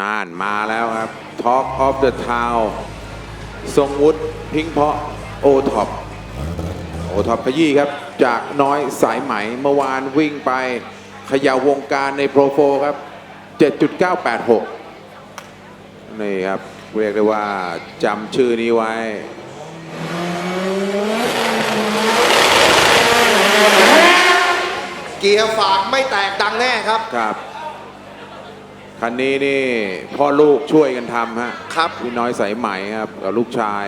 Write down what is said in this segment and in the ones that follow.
นานมาแล้วครับ Talk of the Town ทรงวุฒิพิงเพาะโอท็อปโอท็อปขยี้ครับ จากน้อยสายไหมเมื่อวานวิ่งไปเขย่าวงการในโปรโฟครับ 7.986 นี่ครับ เรียกได้ว่าจำชื่อนี้ไว้เกียร์ฝากไม่แตกดังแน่ครับครับ คันนี้นี่พ่อลูกช่วยกันทำฮะครับ พี่น้อยสายไหมครับกับลูกชาย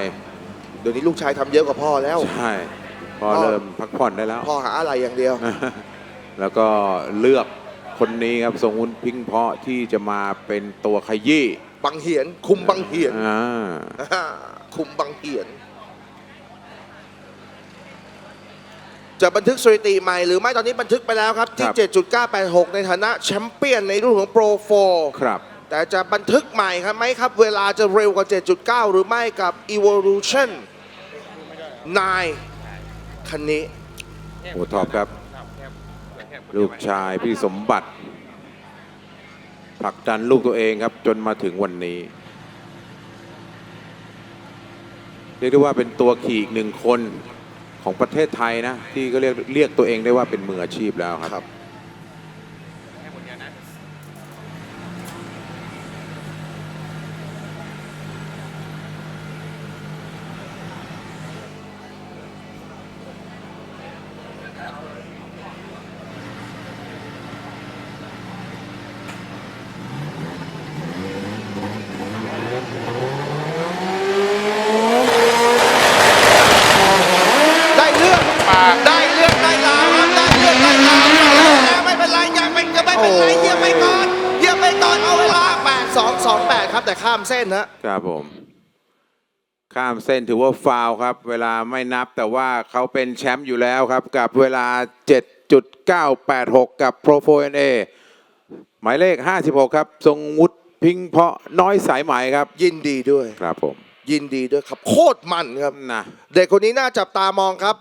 เดี๋ยวนี้ลูกชายทำเยอะกว่าพ่อแล้ว ใช่พอพ่อ เริ่มพักผ่อนได้แล้ว พ่อหาอะไรอย่างเดียว แล้วก็เลือกคนนี้ครับทรงวุ้นพิงเพาะที่จะมาเป็นตัวขยี้บังเหียน คุมบังเหียนอ่า อ่าคุมบังเหียน จะบันทึกสถิติใหม่หรือไม่ตอนนี้บันทึกไปแล้วครับ ที่ 7.986 ในฐานะแชมเปี้ยนในรุ่นของโปรโฟครับแต่จะบันทึกใหม่ครับไหมครับ เวลาจะเร็วกว่า 7.9 หรือไม่กับ Evolution 9 คันนี้ โอท็อปครับ ลูกชายพี่สมบัติผลักดันลูกตัวเองครับ จนมาถึงวันนี้ เรียกได้ว่าเป็นตัวขี่อีกหนึ่งคน ของประเทศไทยนะที่ก็เรียกเรียกตัวเองได้ว่าเป็นมืออาชีพแล้วครับ ครับ ได้เรื่องได้เรื่องได้ราวครับได้เรื่องได้ราวไม่เป็นไรยังไม่ยังไม่เป็นไรเหยียบไปก่อนเหยียบไปก่อนเอาเวลา 8 2 2 8 ครับแต่ข้ามเส้นนะครับผม ข้ามเส้นถือว่าฟาวล์ครับ เวลาไม่นับแต่ว่าเขาเป็นแชมป์อยู่แล้วครับ กับเวลา 7.986 กับ Pro 4 NA หมายเลข 56 ครับ ทรงวุฒิพิงเพาะน้อยสายไหมครับ ยินดีด้วย ครับผม ยินดีด้วยครับ โคตรมันครับนะ เด็กคนนี้น่าจับตามองครับ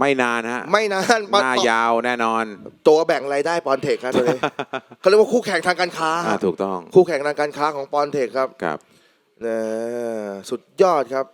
ไม่นานฮะไม่นานหน้ายาวแน่นอน ตัวแบ่งรายได้ปอนเทคครับตัวนี้เขาเรียกว่าคู่แข่งทางการค้าอ่าถูกต้อง คู่แข่งทางการค้าของปอนเทคครับครับเออสุดยอดครับ